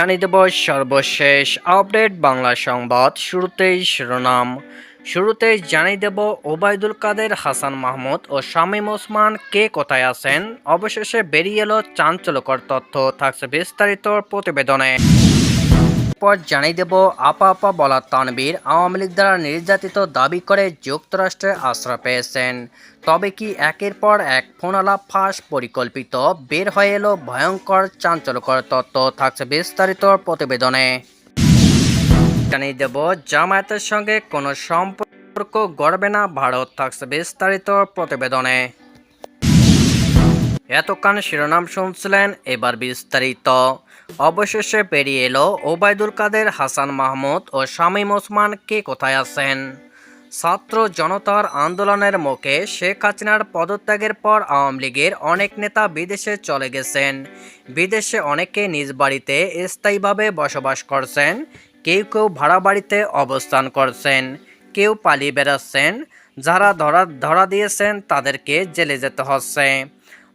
জানিয়ে দেব সর্বশেষ আপডেট বাংলা সংবাদ শুরুতেই শিরোনাম। শুরুতেই জানিয়ে দেব, ওবায়দুল কাদের, হাসান মাহমুদ ও শামীম ওসমান কে কোথায় আছেন? অবশেষে বেরিয়ে এলো চাঞ্চল্যকর তথ্য। থাকছে বিস্তারিত প্রতিবেদনে। পর জানিয়ে দেব, আপা আপা বলা তানবীর আওয়ামী লীগ দ্বারা নির্যাতিত দাবি করে যুক্তরাষ্ট্রে আশ্রয় পেয়েছেন। তবে কি একের পর এক ফোনালাপ ফাঁস পরিকল্পিত? বের হয়ে এলো ভয়ঙ্কর চাঞ্চল্যকর তত্ত্ব থাকছে বিস্তারিত প্রতিবেদনে। জানিয়ে দেব, জামায়াতের সঙ্গে কোনো সম্পর্ক গড়বে না ভারত। থাকছে বিস্তারিত প্রতিবেদনে। এতক্ষণ শিরোনাম শুনছিলেন এবার বিস্তারিত। অবশেষে পেরিয়ে এলো ওবায়দুল কাদের, হাসান মাহমুদ ও শামীম ওসমান কে কোথায় আছেন? ছাত্র জনতার আন্দোলনের মুখে শেখ হাসিনার পদত্যাগের পর আওয়ামী লীগের অনেক নেতা বিদেশে চলে গেছেন। বিদেশে অনেকে নিজ বাড়িতে স্থায়ীভাবে বসবাস করছেন, কেউ কেউ ভাড়া বাড়িতে অবস্থান করছেন, কেউ পালিয়ে বেড়াচ্ছেন, যারা ধরা ধরা দিয়েছেন তাদেরকে জেলে যেতে হচ্ছে।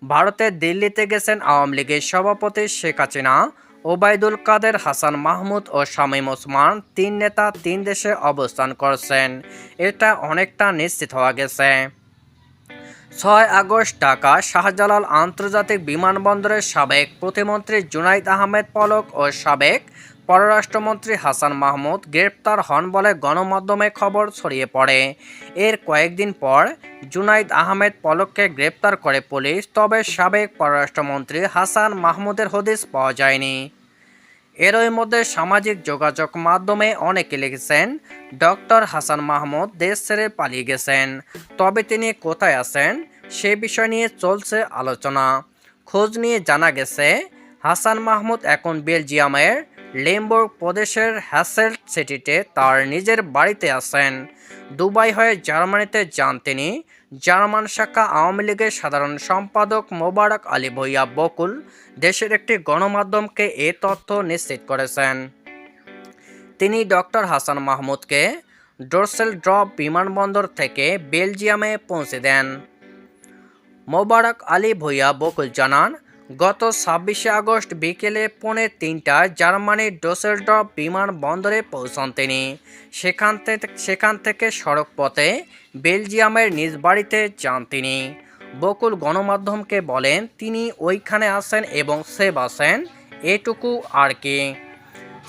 ভারতের দিল্লিতে গেছেন আওয়ামী লীগের সভাপতি শেখ হাসিনা ওবায়দুল কাদের, হাসান মাহমুদ ও শামীম ওসমান তিন নেতা তিন দেশে অবস্থান করছেন। এটা অনেকটা নিশ্চিত হওয়া গেছে। ছয় আগস্ট ঢাকা, শাহজালাল আন্তর্জাতিক বিমানবন্দরের সাবেক প্রতিমন্ত্রী জুনাইদ আহমেদ পলক ও সাবেক পররাষ্ট্রমন্ত্রী হাসান মাহমুদ গ্রেপ্তার হন বলে গণমাধ্যমে খবর ছড়িয়ে পড়ে। এর কয়েকদিন পর জুনাইদ আহমেদ পলককে গ্রেপ্তার করে পুলিশ, তবে সাবেক পররাষ্ট্রমন্ত্রী হাসান মাহমুদের হদিস পাওয়া যায়নি। এরই মধ্যে সামাজিক যোগাযোগ মাধ্যমে অনেকে লিখেছেন, ডক্টর হাসান মাহমুদ দেশ ছেড়ে পালিয়ে গেছেন। তবে তিনি কোথায় আছেন সে বিষয় নিয়ে চলছে আলোচনা। খোঁজ নিয়ে জানা গেছে, হাসান মাহমুদ এখন বেলজিয়ামের লেমবুর্গ প্রদেশের হ্যাসেল সিটিতে তার নিজের বাড়িতে আসেন দুবাই হয়ে জার্মানিতে যান তিনি। জার্মান শাখা আওয়ামী লীগের সাধারণ সম্পাদক মোবারক আলী ভইয়া বকুল দেশের একটি গণমাধ্যমকে এ তথ্য নিশ্চিত করেছেন। তিনি ডক্টর হাসান মাহমুদকে ডোরসেল ড্রপ বিমানবন্দর থেকে বেলজিয়ামে পৌঁছে দেন। মোবারক আলী ভুইয়া বকুল জানান গত ছাব্বিশে আগস্ট বিকেলে পৌনে তিনটায় জার্মানির ডোসেলড্রপ বিমানবন্দরে পৌঁছান তিনি। সেখান থেকে সেখান থেকে সড়ক পথে বেলজিয়ামের নিজ বাড়িতে যান তিনি। বকুল গণমাধ্যমকে বলেন, তিনি ওইখানে আছেন এবং সেভ আছেন এটুকু আর কি।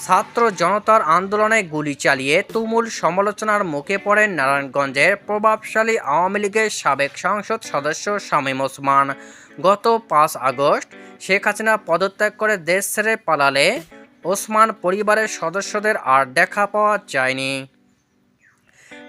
ছাত্র জনতার আন্দোলনে গুলি চালিয়ে তুমুল সমালোচনার মুখে পড়েন নারায়ণগঞ্জের প্রভাবশালী আওয়ামী লীগের সাবেক সংসদ সদস্য শামীম ওসমান। গত পাঁচ আগস্ট শেখ হাসিনা পদত্যাগ করে দেশ ছেড়ে পালালে ওসমান পরিবারের সদস্যদের আর দেখা পাওয়া যায়নি।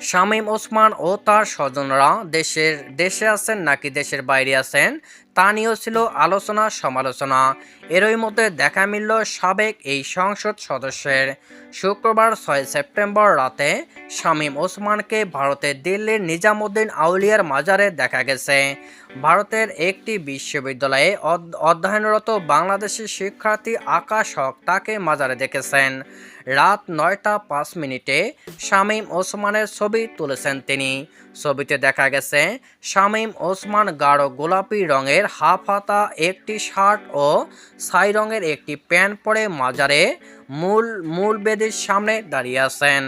শামীম ওসমান ও তার স্বজনরা দেশের, দেশে আছেন নাকি দেশের বাইরে আছেন, তা নিয়েও ছিল আলোচনা, সমালোচনা। এরই মধ্যে দেখা মিলল সাবেক এই সংসদ সদস্যের। শুক্রবার ছয় সেপ্টেম্বর রাতে শামীম ওসমানকে ভারতের দিল্লির নিজামুদ্দিন আউলিয়ার মাজারে দেখা গেছে। ভারতের একটি বিশ্ববিদ্যালয়ে অধ- অধ্যয়নরত বাংলাদেশি শিক্ষার্থী আকাশ হক তাকে মাজারে দেখেছেন। রাত নয়টা পাঁচ মিনিটে শামীম ওসমানের ছবি তুলেছেন তিনি। ছবিতে দেখা গেছে, শামীম ওসমান গাঢ় গোলাপি রঙের হাফ হাতা একটি শার্ট ও ছাই রঙের একটি প্যান্ট পরে মাজারে মূল মূল বেদির সামনে দাঁড়িয়ে আছেন।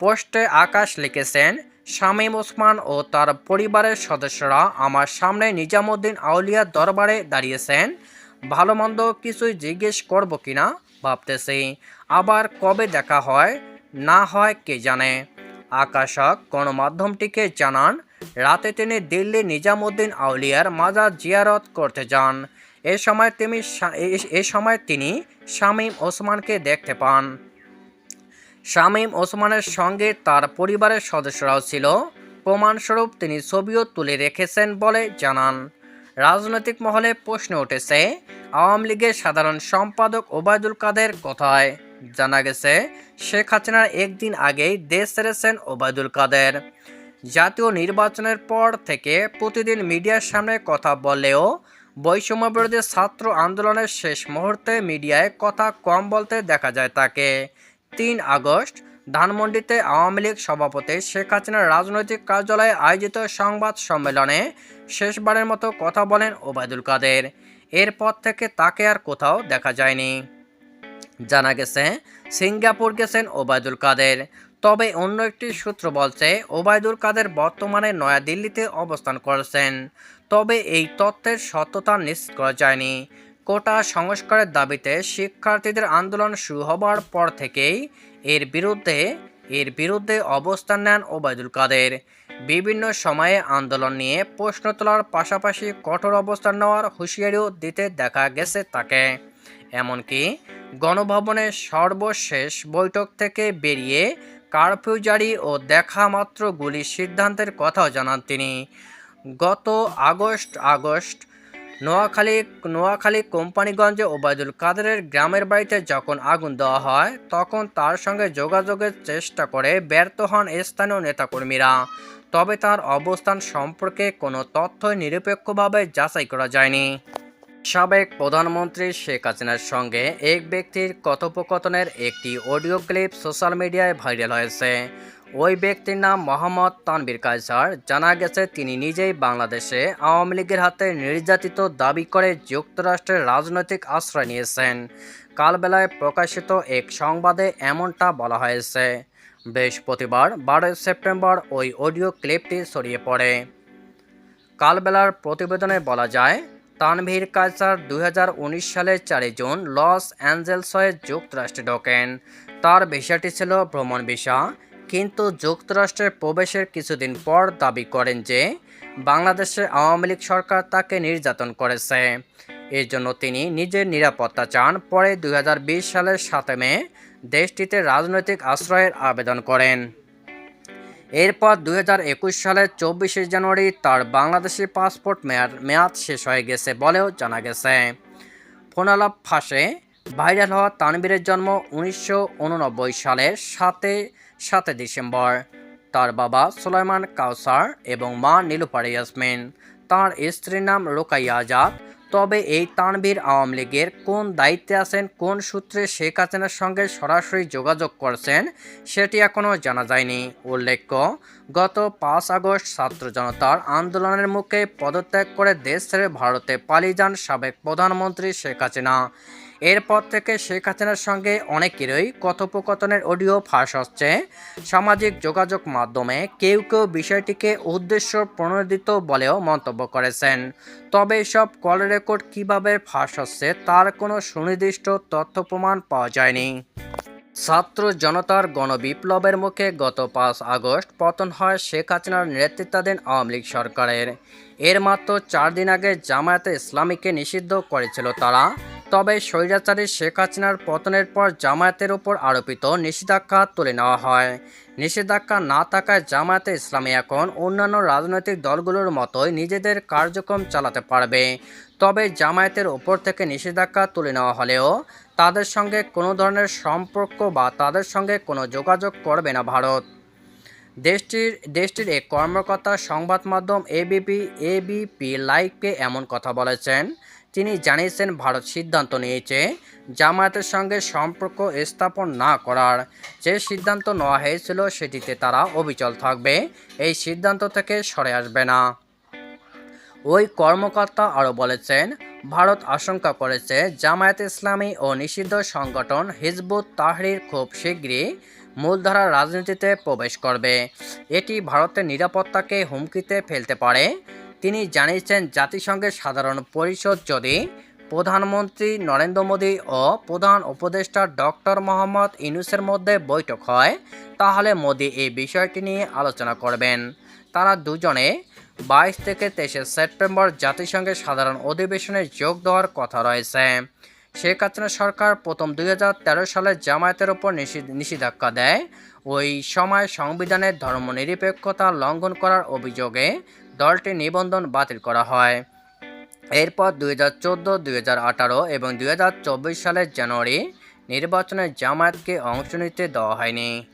পোস্টে আকাশ লিখেছেন, শামীম ওসমান ও তার পরিবারের সদস্যরা আমার সামনে নিজামুদ্দিন আউলিয়ার দরবারে দাঁড়িয়েছেন। ভালো মন্দ কিছুই জিজ্ঞেস করব কিনা? ভাবতেছি, আবার কবে দেখা হয়, না হয় কে জানে। আকাশক গণমাধ্যমটিকে জানান, রাতে তিনি দিল্লি নিজামুদ্দিন আউলিয়ার মাজার জিয়ারত করতে যান। এ সময় তিনি এ- সময় তিনি শামীম ওসমানকে দেখতে পান। শামীম ওসমানের সঙ্গে তার পরিবারের সদস্যরাও ছিল। প্রমাণস্বরূপ তিনি ছবিও তুলে রেখেছেন বলে জানান। রাজনৈতিক মহলে প্রশ্ন উঠেছে, আওয়ামী লীগের সাধারণ সম্পাদক ওবায়দুল কাদের কথায়? জানা গেছে, শেখ হাসিনার একদিন আগেই দেশ ছেড়েছেন ওবায়দুল কাদের। জাতীয় নির্বাচনের পর থেকে প্রতিদিন মিডিয়ার সামনে কথা বললেও বৈষম্য বিরোধী ছাত্র আন্দোলনের শেষ মুহূর্তে মিডিয়ায় কথা কম বলতে দেখা যায় তাকে। তিন আগস্ট ধানমন্ডিতে আওয়ামী লীগ সভাপতি শেখ হাসিনার রাজনৈতিক কার্যালয়ে আয়োজিত সংবাদ সম্মেলনে শেষবারের মতো কথা বলেন ওবায়দুল কাদের। এরপর থেকে তাকে আর কোথাও দেখা যায়নি। জানা গেছে, সিঙ্গাপুর গেছেন ওবায়দুল কাদের। তবে অন্য একটি সূত্র বলছে, ওবায়দুল কাদের বর্তমানে নয়াদিল্লিতে অবস্থান করছেন। তবে এই তথ্যের সত্যতা নিশ্চিত করা যায়নি। কোটা সংস্কারের দাবিতে শিক্ষার্থীদের আন্দোলন শুরু হবার পর থেকেই এর বিরুদ্ধে এর বিরুদ্ধে অবস্থান নেন ওবায়দুল কাদের। বিভিন্ন সময়ে আন্দোলন নিয়ে প্রশ্ন তোলার পাশাপাশি কঠোর অবস্থান নেওয়ার হুঁশিয়ারিও দিতে দেখা গেছে তাকে। এমনকি গণভবনের সর্বশেষ বৈঠক থেকে বেরিয়ে কারফিউ জারি ও দেখা মাত্র গুলির সিদ্ধান্তের কথাও জানান তিনি। গত আগস্ট আগস্ট নোয়াখালী নোয়াখালী কোম্পানিগঞ্জে ওবায়দুল কাদেরের গ্রামের বাড়িতে যখন আগুন দেওয়া হয়, তখন তার সঙ্গে যোগাযোগের চেষ্টা করে ব্যর্থ হন স্থানীয় নেতাকর্মীরা। তবে তার অবস্থান সম্পর্কে কোনো তথ্য নিরপেক্ষভাবে যাচাই করা যায়নি। সাবেক প্রধানমন্ত্রী শেখ হাসিনার সঙ্গে এক ব্যক্তির কথোপকথনের একটি অডিও ক্লিপ সোশ্যাল মিডিয়ায় ভাইরাল হয়েছে। ওই ব্যক্তির নাম মোহাম্মদ তানবীর কায়সার। জানা গেছে, তিনি নিজেই বাংলাদেশে আওয়ামী লীগের হাতে নির্যাতিত দাবি করে যুক্তরাষ্ট্রের রাজনৈতিক আশ্রয় নিয়েছেন। কালবেলায় প্রকাশিত এক সংবাদে এমনটা বলা হয়েছে, বৃহস্পতিবার, বারোই সেপ্টেম্বর, ওই অডিও ক্লিপটি ছড়িয়ে পড়ে। কালবেলার প্রতিবেদনে বলা যায়, তানভীর কায়সার দুই সালের চারই জুন লস অ্যাঞ্জেলস হয়ে যুক্তরাষ্ট্রে ঢোকেন। তার ভিসাটি ছিল ভ্রমণ ভিসা। কিন্তু যুক্তরাষ্ট্রে প্রবেশের কিছুদিন পর দাবি করেন যে বাংলাদেশের আওয়ামী লীগ সরকার তাকে নির্যাতন করেছে। এর জন্য তিনি নিজের নিরাপত্তা চান। পরে দু হাজার বিশ সালের সাতে মে দেশটিতে রাজনৈতিক আশ্রয়ের আবেদন করেন। এরপর দুই হাজার একুশ সালের চব্বিশে জানুয়ারি তার বাংলাদেশি পাসপোর্ট মেয়াদ মেয়াদ শেষ হয়ে গেছে বলেও জানা গেছে। ফোনালাপ ফাঁসে ভাইরাল হওয়া তানবীরের জন্ম উনিশশো উননব্বই সালের সাতে সাতে ডিসেম্বর। তার বাবা সুলাইমান কাউসার এবং মা নীলুপার ইয়াসমিন। তার স্ত্রীর নাম রোকাইয়া আজাদ। তবে এই তানবীর আওয়ামী লীগের কোন দায়িত্বে আছেন, কোন সূত্রে শেখ হাসিনার সঙ্গে সরাসরি যোগাযোগ করছেন, সেটি এখনও জানা যায়নি। উল্লেখ্য গত পাঁচ আগস্ট ছাত্র জনতার আন্দোলনের মুখে পদত্যাগ করে দেশ ছেড়ে ভারতে পালিয়ে যান সাবেক প্রধানমন্ত্রী শেখ হাসিনা। এরপর থেকে শেখ হাসিনার সঙ্গে অনেকেরই কথোপকথনের অডিও ফাঁস হচ্ছে। সামাজিক যোগাযোগ মাধ্যমে কেউ কেউ বিষয়টিকে উদ্দেশ্য প্রণোদিত বলেও মন্তব্য করেছেন। তবে এসব কল রেকর্ড কীভাবে ফাঁস হচ্ছে তার কোনো সুনির্দিষ্ট তথ্য প্রমাণ পাওয়া যায়নি। ছাত্র জনতার গণবিপ্লবের মুখে গত পাঁচ আগস্ট পতন হয় শেখ হাসিনার নেতৃত্বাধীন আওয়ামী লীগ সরকারের। এর মাত্র চার দিন আগে জামায়াতে ইসলামীকে নিষিদ্ধ করেছিল তারা। তবে স্বৈরাচারী শেখ হাসিনার পতনের পর জামায়াতের উপর আরোপিত নিষেধাজ্ঞা তুলে নেওয়া হয়। নিষেধাজ্ঞা না থাকায় জামায়াতে ইসলামী এখন অন্যান্য রাজনৈতিক দলগুলোর মতোই নিজেদের কার্যক্রম চালাতে পারবে। তবে জামায়াতের ওপর থেকে নিষেধাজ্ঞা তুলে নেওয়া হলেও তাদের সঙ্গে কোনো ধরনের সম্পর্ক বা তাদের সঙ্গে কোনো যোগাযোগ করবে না ভারত। দেশটির দেশটির এক কর্মকর্তা সংবাদ মাধ্যম এবিপি এবিপি লাইভকে এমন কথা বলেছেন। তিনি জানিয়েছেন, ভারত সিদ্ধান্ত নিয়েছে জামায়াতের সঙ্গে সম্পর্ক স্থাপন না করার। যে সিদ্ধান্ত নেওয়া হয়েছিল, সেটিতে তারা অবিচল থাকবে। এই সিদ্ধান্ত থেকে সরে আসবে না। ওই কর্মকর্তা আরও বলেছেন, ভারত আশঙ্কা করেছে জামায়াত ইসলামী ও নিষিদ্ধ সংগঠন হিজবুত তাহরির খুব শীঘ্রই মূলধারার রাজনীতিতে প্রবেশ করবে। এটি ভারতের নিরাপত্তাকে হুমকিতে ফেলতে পারে। তিনি জানিয়েছেন, জাতিসংঘের সাধারণ পরিষদ যদি প্রধানমন্ত্রী নরেন্দ্র মোদী ও প্রধান উপদেষ্টা ডক্টর মোহাম্মদ ইউনুসের মধ্যে বৈঠক হয়, তাহলে মোদী এই বিষয়টি নিয়ে আলোচনা করবেন। তারা দুজনে বাইশ থেকে তেইশে সেপ্টেম্বর জাতিসংঘের সাধারণ অধিবেশনে যোগ দেওয়ার কথা রয়েছে। শেখ হাসিনা সরকার প্রথম দুই হাজার তেরো সালে জামায়াতের ওপর নিষেধ- নিষেধাজ্ঞা দেয়। ওই সময় সংবিধানের ধর্মনিরপেক্ষতা লঙ্ঘন করার অভিযোগে দলটির নিবন্ধন বাতিল করা হয়। এরপর দুই হাজার চোদ্দ, দুই হাজার আঠারো এবং দুই হাজার চব্বিশ সালের জানুয়ারি নির্বাচনে জামায়াতকে অংশ নিতে দেওয়া হয়নি।